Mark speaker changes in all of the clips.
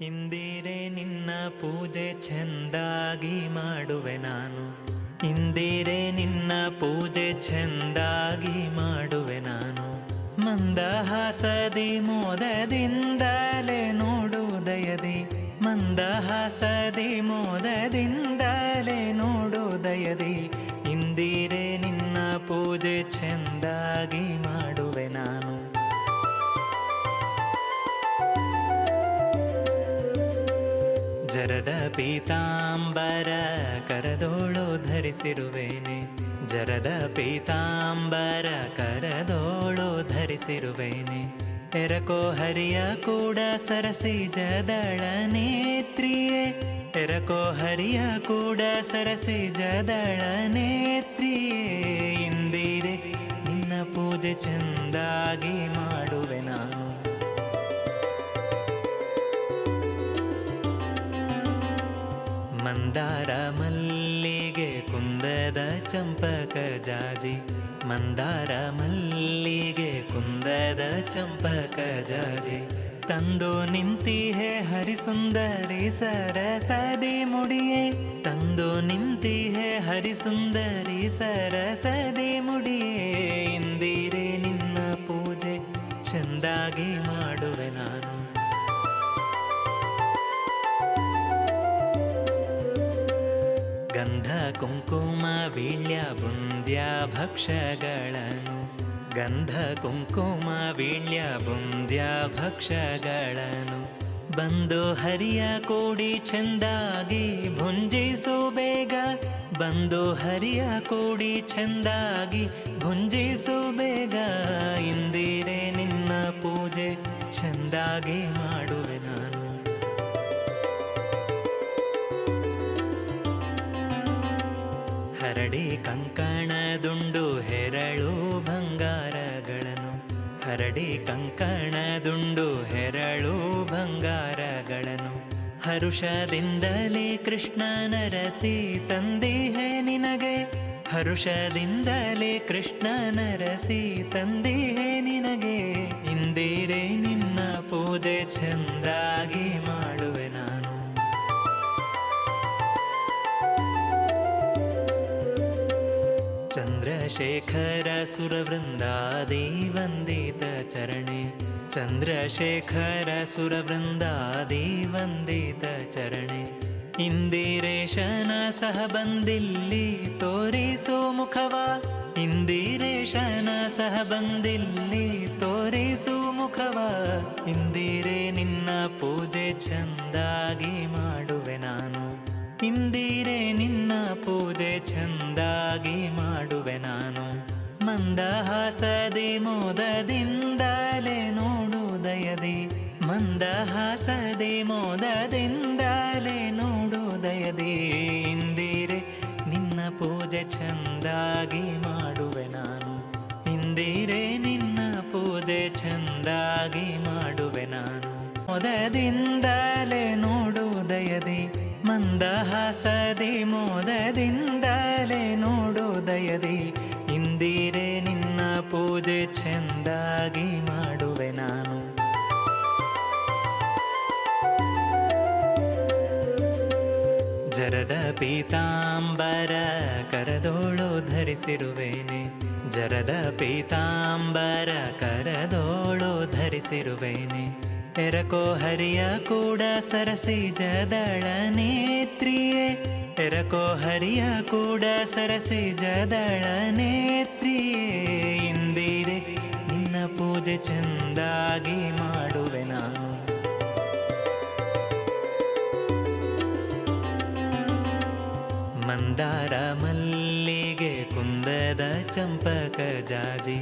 Speaker 1: ಇಂದಿರೆ ನಿನ್ನ ಪೂಜೆ ಚೆಂದಾಗಿ ಮಾಡುವೆ ನಾನು. ಇಂದಿರೆ ನಿನ್ನ ಪೂಜೆ ಚೆಂದಾಗಿ ಮಾಡುವೆ ನಾನು. ಮಂದಹಾಸದಿ ಮೋದದಿಂದಲೇ ನೋಡುವುದಯದಿ ಮಂದಹಾಸದಿ ಮೋದದಿಂದಲೇ ನೋಡುದಯದಿ ಇಂದಿರೆ ನಿನ್ನ ಪೂಜೆ ಚೆಂದಾಗಿ ಮಾಡುವೆ ನಾನು. ಪೀತಾಂಬರ ಕರದೋಳು ಧರಿಸಿರುವೇನೆ. ಜರದ ಪೀತಾಂಬರ ಕರದೋಳು ಧರಿಸಿರುವೇನೆ. ಎರಕೋ ಹರಿಯ ಕೂಡ ಸರಸಿ ಜದಳ ನೇತ್ರಿಯೇ. ಎರಕೋ ಹರಿಯ ಕೂಡ ಸರಸಿ ಜದಳ ನೇತ್ರಿಯೇ. ಇಂದಿರೆ ನಿನ್ನ ಪೂಜೆ ಚೆಂದಾಗಿ ಮಾಡುವೆ ಮಂದಾರ ಮಲ್ಲಿಗೆ ಕುಂದದ ಚಂಪಕ ಜಾಜಿ. ಮಂದಾರ ಮಲ್ಲಿಗೆ ಕುಂದದ ಚಂಪಕ ಜಾಜಿ. ತಂದು ನಿಂತಿಹೆ ಹರಿಸುಂದರಿ ಸರಸದಿ ಮುಡಿಯೇ. ತಂದು ನಿಂತಿಹೆ ಹರಿಸುಂದರಿ ಸರಸದಿ ಮುಡಿಯೇ. ಇಂದಿರೆ ನಿನ್ನ ಪೂಜೆ, ಚೆಂದಾಗಿ ಮಾಡುವೆ ನಾನು. ಗಂಧ, ಕುಂಕುಮ, ವೀಳ್ಯ, ಬುಂದ್ಯ, ಭಕ್ಷಗಳನು. ಗಂಧ, ಕುಂಕುಮ, ವೀಳ್ಯ, ಬುಂದ್ಯ, ಭಕ್ಷಗಳನು. ಬಂದು ಹರಿಯ ಕೂಡಿ ಚೆಂದಾಗಿ ಭುಂಜಿಸು ಬೇಗ. ಬಂದು ಹರಿಯ ಕೂಡಿ ಚೆಂದಾಗಿ ಭುಂಜಿಸು ಬೇಗ. ಇಂದಿರೆ ನಿನ್ನ ಪೂಜೆ ಚೆಂದಾಗಿ ಮಾಡುವೆ ನಾನು. ಹರಡಿ ಕಂಕಣದುಂಡು ಹೆರಳು ಬಂಗಾರಗಳನ್ನು. ಹರಡಿ ಕಂಕಣದುಂಡು ಹೆರಳು ಬಂಗಾರಗಳನ್ನು. ಹರುಷದಿಂದಲೇ ಕೃಷ್ಣ ನರಸಿ ತಂದಿಹೆ ನಿನಗೆ. ಹರುಷದಿಂದಲೇ ಕೃಷ್ಣ ನರಸಿ ತಂದಿಹೆ ನಿನಗೆ. ಇಂದಿರೇ ನಿನ್ನ ಪೂಜೆ ಚಂದಾಗಿ ಮಾಡುವೆ ನಾನು. ಚಂದ್ರಶೇಖರ ಸುರವೃಂದಾದಿ ವಂದಿತ ಚರಣೆ. ಚಂದ್ರಶೇಖರ ಸುರವೃಂದಾದಿ ವಂದಿತ ಚರಣೆ. ಇಂದಿರೇಶನ ಸಹ ಬಂದಿಲ್ಲಿ ತೋರಿಸೋ ಮುಖವ. ಇಂದಿರೇಶನ ಸಹ ಬಂದಿಲ್ಲಿ ತೋರಿಸು ಮುಖವ. ಇಂದಿರೆ ನಿನ್ನ ಪೂಜೆ ಚಂದಾಗಿ ಮಾಡುವೆ ನಾನು. ಇಂದಿರೆ ನಿನ್ನ ಚಂದಾಗಿ ಮಾಡುವೆ ನಾನು. ಮಂದಹಾಸದಿ ಮೋದದಿಂದಲೇ ನೋಡುವುದಯದಿ ಮಂದಹಾಸದಿ ಮೋದದಿಂದಲೇ ನೋಡುವುದಯದಿ ಇಂದಿರೆ ನಿನ್ನ ಪೂಜೆ ಚಂದಾಗಿ ಮಾಡುವೆ ನಾನು. ಇಂದಿರೆ ನಿನ್ನ ಪೂಜೆ ಚಂದಾಗಿ ಮಾಡುವೆ ನಾನು. ಮೋದದಿಂದಲೇ ನೋಡುವುದಯದಿ ಮಂದಹಾಸದಿ ಮೋದದಿಂದಲೇ ದಯದಿ ಇಂದಿರೆ ನಿನ್ನ ಪೂಜೆ ಚೆಂದಾಗಿ ಮಾಡುವೆ ನಾನು. ಜರದ ಪೀತಾಂಬರ ಕರದೋಳು ಧರಿಸಿರುವೇನೆ ಜರದ ಪೀತಾಂಬರ ಕರದೋಳು ಧರಿಸಿರುವೆನೆ. ಎರಕೋ ಹರಿಯ ಕೂಡ ಸರಸಿ ಜದಳ ನೇತ್ರಿಯೇ. ಎರಕೋ ಹರಿಯ ಕೂಡ ಸರಸಿ ಜದಳ ನೇತ್ರಿಯೇ. ಇಂದಿರೆ ನಿನ್ನ ಪೂಜೆ ಚೆಂದಾಗಿ ಮಾಡುವೆ ನಾನು. ಮಂದಾರ ಮಲ್ಲಿಗೆ ಕುಂದದ ಚಂಪಕ ಜಾಜಿ,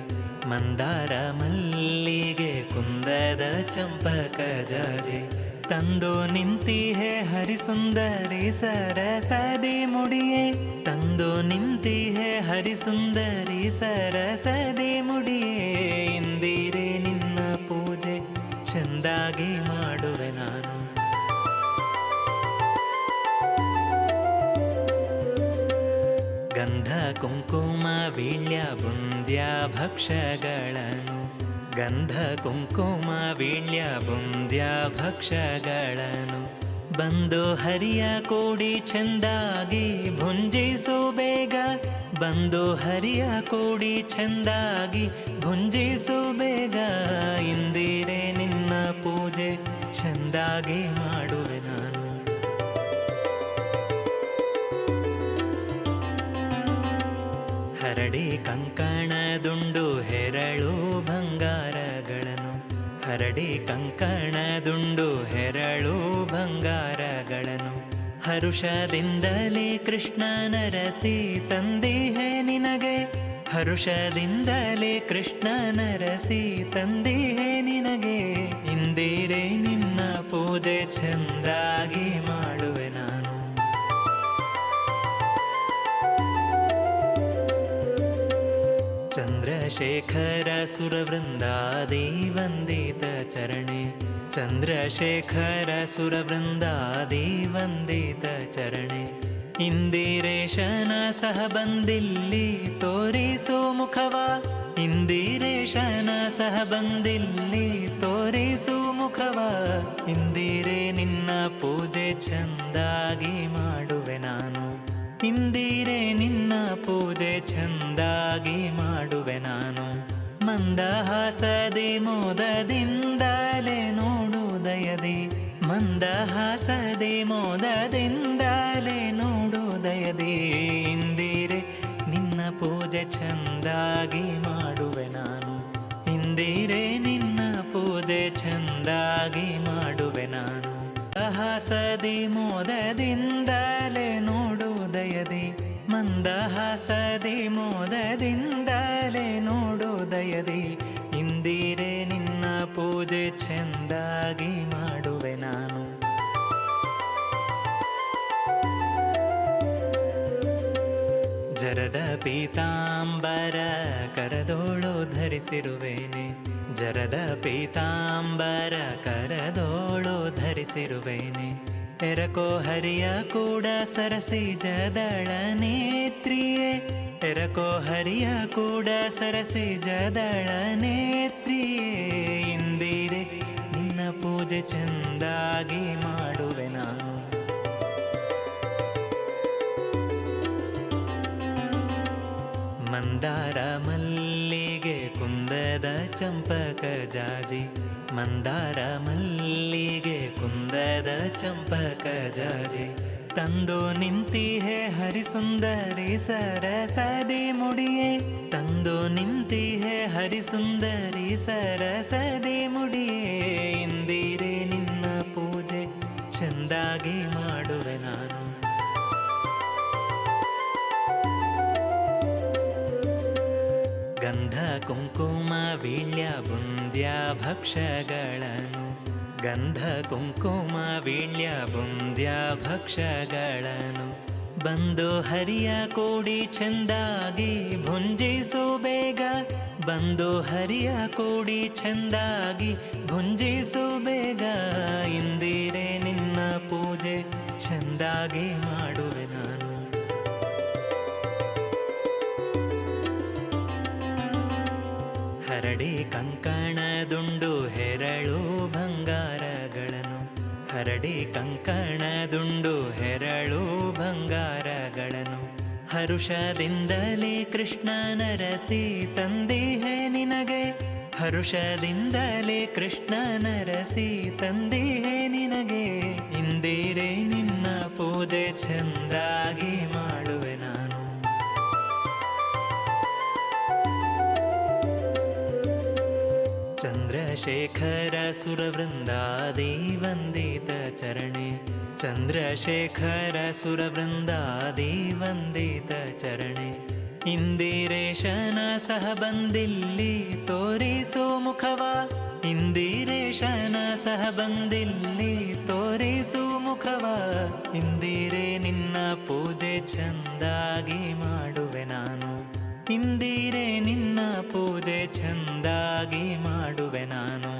Speaker 1: ಮಂದಾರ ಮಲ್ಲಿಗೆ ಕುಂದದ ಚಂಪಕ ಜಾಜಿ. ತಂದು ನಿಂತಿಹೆ ಹರಿಸುಂದರಿ ಸರಸದಿ ಮುಡಿಯೇ, ತಂದು ನಿಂತಿಹೆ ಹರಿಸುಂದರಿ ಸರಸದಿ ಮುಡಿಯೇ. ಇಂದಿರೆ ನಿನ್ನ ಪೂಜೆ, ಚೆಂದಾಗಿ ಮಾಡುವೆ ನಾನು. ವೀಳ್ಯ ಬುಂದ್ಯ ಭಕ್ಷಗಳನ್ನು. ಗಂಧ ಕುಂಕುಮ ವೀಳ್ಯ ಬುಂದ್ಯ ಭಕ್ಷಗಳನ್ನು. ಬಂದು ಹರಿಯ ಕೂಡಿ ಚೆಂದಾಗಿ ಭುಂಜಿಸು ಬೇಗ. ಬಂದು ಹರಿಯ ಕೂಡಿ ಚೆಂದಾಗಿ ಭುಂಜಿಸು ಬೇಗ. ಇಂದಿರೆ ನಿನ್ನ ಪೂಜೆ ಚೆಂದಾಗಿ ಮಾಡುವೆ ನಾನು. ಕಂಕಣದುಂಡು ಹೆರಳು ಬಂಗಾರಗಳನ್ನು ಹರುಷದಿಂದಲೇ ಕೃಷ್ಣನ ರಸಿ ತಂದಿಹೆ ನಿನಗೆ. ಹರುಷದಿಂದಲೇ ಕೃಷ್ಣನ ರಸಿ ತಂದಿಹೆ ನಿನಗೆ. ಇಂದಿರೇ ನಿನ್ನ ಪೂಜೆ ಚಂದಾಗಿ ಮಾಡುವೆ ನಾನು. चन्द्रशेखर सुरवृन्दादिवन्दितचरणे चन्द्रशेखर सुरवृन्दादिवन्दितचरणे ಇಂದಿರೇಶನ ಸಹ ಬಂದಿಲ್ಲಿ, ತೋರಿಸೋ ಮುಖವ? ಇಂದಿರೇಶನ ಸಹ ಬಂದಿಲ್ಲಿ, ತೋರಿಸು ಮುಖವ? ಇಂದಿರೆ ನಿನ್ನ ಪೂಜೆ ಚಂದಾಗಿ ಮಾಡುವೆ ನಾನು. ಇಂದಿರೆ ನಿನ್ನ ಪೂಜೆ ಚಂದಾಗಿ ಮಾಡುವೆ ನಾನು. ಮಂದಹಾಸದಿ ಮೋದದಿಂದಲೇ ನೋಡು ದಯದಿ. ಮಂದಹಾಸದಿ ಮೋದದಿಂದಲೇ ನೋಡು ದಯದಿ ಇಂದಿರೆ ನಿನ್ನ ಪೂಜೆ ಚಂದಾಗಿ ಮಾಡುವೆ ನಾನು. ಇಂದಿರೆ ನಿನ್ನ ಪೂಜೆ ಚಂದಾಗಿ ಮಾಡುವೆ ನಾನು. ಹಾಸದಿ ಮೋದದಿಂದಲೇ ನೋಡು ದಯದಿ. ಮಂದಹಾಸದಿ ಮೋದದಿಂದಲೇ ನೋಡು ದಯದಿ. ಇಂದಿರೆ ನಿನ್ನ ಪೂಜೆ ಚಂದಾಗಿ ಮಾಡುವೆ ನಾನು. ಪೀತಾಂಬರ ಕರದೋಳು ಧರಿಸಿರುವೇನೆ. ಜರದ ಪೀತಾಂಬರ ಕರದೋಳು ಧರಿಸಿರುವೇನೆ. ಎರಕೋ ಹರಿಯ ಕೂಡ ಸರಸಿ ಜದಳ ನೇತ್ರಿಯೇ. ಎರಕೋ ಹರಿಯ ಕೂಡ ಸರಸಿ ಜದಳ ನೇತ್ರಿಯೇ. ಇಂದಿರೆ ನಿನ್ನ ಪೂಜೆ ಚೆಂದಾಗಿ ಮಾಡುವೆ ನಾನು. ಮಂದಾರ ಮಲ್ಲಿಗೆ ಕುಂದದ ಚಂಪಕ ಜಾಜಿ. ಮಂದಾರ ಮಲ್ಲಿಗೆ ಕುಂದದ ಚಂಪಕ ಜಾಜಿ. ತಂದು ನಿಂತಿಹೆ ಹರಿಸುಂದರಿ ಸರಸದಿ ಮುಡಿಯೇ. ತಂದು ನಿಂತಿಹೆ ಹರಿಸುಂದರಿ ಸರಸದಿ ಮುಡಿಯೇ. ಇಂದಿರೆ ನಿನ್ನ ಪೂಜೆ, ಚೆಂದಾಗಿ ಮಾಡುವೆ ನಾನು. ಕುಂಕುಮ ವೀಳ್ಯ ಬುಂದ್ಯ ಭಕ್ಷಗಳನು. ಗಂಧ ಕುಂಕುಮ ವೀಳ್ಯ ಬುಂದ್ಯ ಭಕ್ಷಗಳನು. ಬಂದು ಹರಿಯ ಕೂಡಿ ಚೆಂದಾಗಿ ಭುಂಜಿಸು ಬೇಗ. ಬಂದು ಹರಿಯ ಕೂಡಿ ಚೆಂದಾಗಿ ಭುಂಜಿಸು ಬೇಗ. ಇಂದಿರೆ ನಿನ್ನ ಪೂಜೆ ಚೆಂದಾಗಿ ಮಾಡುವೆ ನಾನು. ಹರಡಿ ಕಂಕಣದುಂಡು ಹೆರಳು ಬಂಗಾರಗಳನ್ನು. ಹರಡಿ ಕಂಕಣದುಂಡು ಹೆರಳು ಬಂಗಾರಗಳನ್ನು. ಹರುಷದಿಂದಲೇ ಕೃಷ್ಣ ನರಸಿ ತಂದಿಹೆ ನಿನಗೆ. ಹರುಷದಿಂದಲೇ ಕೃಷ್ಣನರಸಿ ತಂದಿಹೆ ನಿನಗೆ. ಇಂದಿರೆ ನಿನ್ನ ಪೂಜೆ ಚಂದಾಗಿ ಮಾಡುವೆ ನಾನು. ಚಂದ್ರಶೇಖರ ಸುರವೃಂದಾದಿ ವಂದಿತ ಚರಣೆ. ಚಂದ್ರಶೇಖರ सह ವಂದಿತ ಚರಣೆ. ಇಂದಿರೇಶನ ಸಹ ಬಂದಿಲ್ಲಿ, ತೋರಿಸೋ ಮುಖವ. ಇಂದಿರೇಶನ ಸಹ ಬಂದಿಲ್ಲಿ, ತೋರಿಸು ಮುಖವ. ಇಂದಿರೆ ಚಂದಾಗಿ ಮಾಡುವೆ ನಾನು.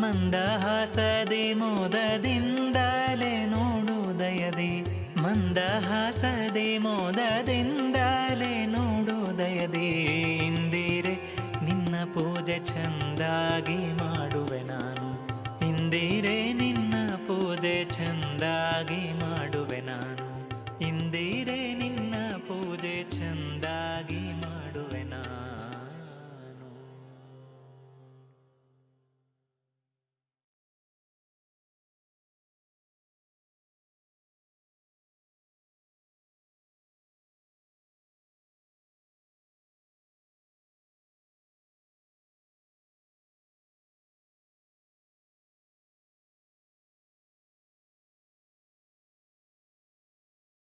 Speaker 1: ಮಂದಹಾಸದಿ ಮೋದದಿಂದಲೇ ನೋಡು ದಯದಿ ಮಂದಹಾಸದಿ ಮೋದದಿಂದಲೇ ನೋಡು ದಯದಿ ಇಂದಿರೆ ನಿನ್ನ ಪೂಜೆ ಚಂದಾಗಿ ಮಾಡುವೆ